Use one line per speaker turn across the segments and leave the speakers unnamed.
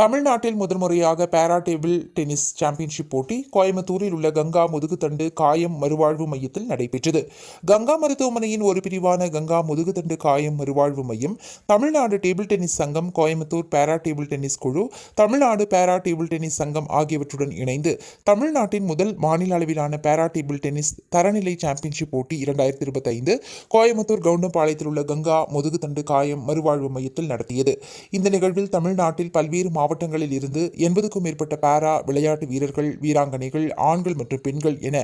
தமிழ்நாட்டில் முதன்முறையாக பாரா table tennis championship போட்டி கோயம்புத்தூரில் உள்ள கங்கா முதுகுத்தண்டு காயம் மறுவாழ்வு மையத்தில் நடைபெற்றது. கங்கா மருத்துவமனையின் ஒரு பிரிவான கங்கா முதுகுத்தண்டு காயம் மறுவாழ்வு மையம் தமிழ்நாடு டேபிள் டென்னிஸ் சங்கம் கோயம்புத்தூர் பேரா டேபிள் டென்னிஸ் குழு தமிழ்நாடு பேரா டேபிள் டென்னிஸ் சங்கம் ஆகியவற்றுடன் இணைந்து தமிழ்நாட்டின் முதல் மாநில அளவிலான பேரா டேபிள் டென்னிஸ் தரநிலை சாம்பியன்ஷிப் போட்டி இரண்டாயிரத்தி இருபத்தைந்து கோயம்புத்தூர் கவுண்டம்பாளையத்தில் உள்ள கங்கா முதுகுத்தண்டு காயம் மறுவாழ்வு மையத்தில் நடத்தியது. இந்த நிகழ்வில் தமிழ்நாட்டில் பல்வேறு மாவட்டங்களில் இருந்து எண்பதுக்கும் மேற்பட்ட பாரா விளையாட்டு வீரர்கள் வீராங்கனைகள் ஆண்கள் மற்றும் பெண்கள் என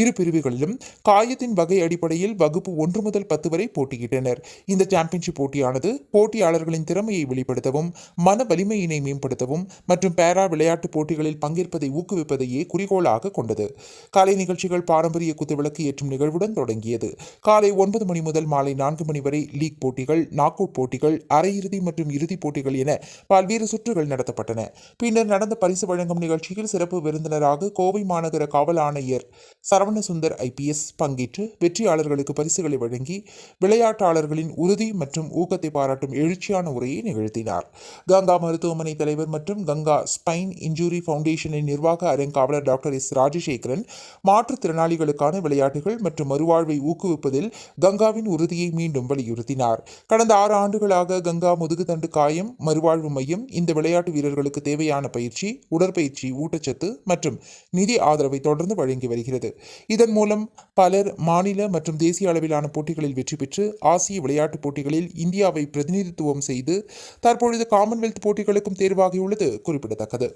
இரு பிரிவுகளிலும் காயத்தின் வகை அடிப்படையில் வகுப்பு ஒன்று முதல் பத்து வரை போட்டியிட்டனர். இந்த சாம்பியன்ஷிப் போட்டியானது போட்டியாளர்களின் திறமையை வெளிப்படுத்தவும் மன வலிமையினை மேம்படுத்தவும் மற்றும் பாரா விளையாட்டுப் போட்டிகளில் பங்கேற்பதை ஊக்குவிப்பதையே குறிக்கோளாக கொண்டது. காலை நிகழ்ச்சிகள் பாரம்பரிய குத்துவிளக்கு ஏற்றும் நிகழ்வுடன் தொடங்கியது. காலை ஒன்பது மணி முதல் மாலை நான்கு மணி வரை லீக் போட்டிகள் நாக் அவுட் போட்டிகள் அரையிறுதி மற்றும் இறுதிப் போட்டிகள் என பல்வேறு சுற்றுகள் நடத்த நடத்தப்பட்டன பின்னர் நடந்த பரிசு வழங்கும் நிகழ்ச்சியில் சிறப்பு விருந்தினராக கோவை மாநகர காவல் ஆணையர் சரவணசுந்தர் ஐபிஎஸ் பங்கேற்று வெற்றியாளர்களுக்கு பரிசுகளை வழங்கி விளையாட்டாளர்களின் உறுதி மற்றும் ஊக்கத்தை பாராட்டும் எழுச்சியான உரையை நிகழ்த்தினார். கங்கா மருத்துவமனை தலைவர் மற்றும் கங்கா ஸ்பைன் இன்ஜூரி ஃபவுண்டேஷனின் நிர்வாக அறங்காவலர் டாக்டர் எஸ் ராஜசேகரன் மாற்றுத்திறனாளிகளுக்கான விளையாட்டுகள் மற்றும் மறுவாழ்வை ஊக்குவிப்பதில் கங்காவின் உறுதியை மீண்டும் வலியுறுத்தினார். கடந்த ஆறு ஆண்டுகளாக கங்கா முதுகுதண்டு காயம் மறுவாழ்வு மையம் இந்த விளையாட்டு விளையாட்டு வீரர்களுக்கு தேவையான பயிற்சி உடற்பயிற்சி ஊட்டச்சத்து மற்றும் நிதி ஆதரவை தொடர்ந்து வழங்கி வருகிறது. இதன் மூலம் பலர் மாநில மற்றும் தேசிய அளவிலான போட்டிகளில் வெற்றி பெற்று ஆசிய விளையாட்டுப் போட்டிகளில் இந்தியாவை பிரதிநிதித்துவம் செய்து தற்பொழுது காமன்வெல்த் போட்டிகளுக்கும் தேர்வாகியுள்ளது குறிப்பிடத்தக்கது.